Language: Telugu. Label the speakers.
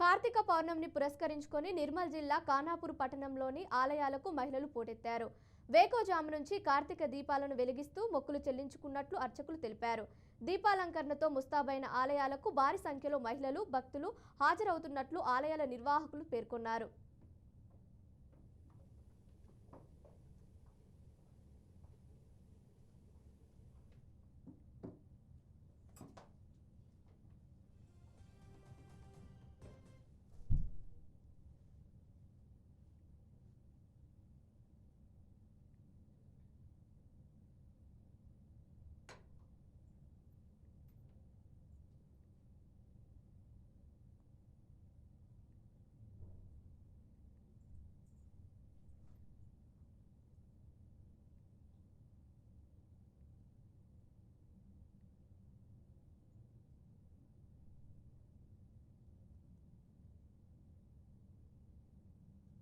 Speaker 1: కార్తీక పౌర్ణమిని పురస్కరించుకొని నిర్మల్ జిల్లా కానాపూర్ పట్టణంలోని ఆలయాలకు మహిళలు పోటెత్తారు. వేకోజాము నుంచి కార్తీక దీపాలను వెలిగిస్తూ మొక్కులు చెల్లించుకున్నట్లు అర్చకులు తెలిపారు. దీపాలంకరణతో ముస్తాబైన ఆలయాలకు భారీ సంఖ్యలో మహిళలు భక్తులు హాజరవుతున్నట్లు ఆలయాల నిర్వాహకులు పేర్కొన్నారు.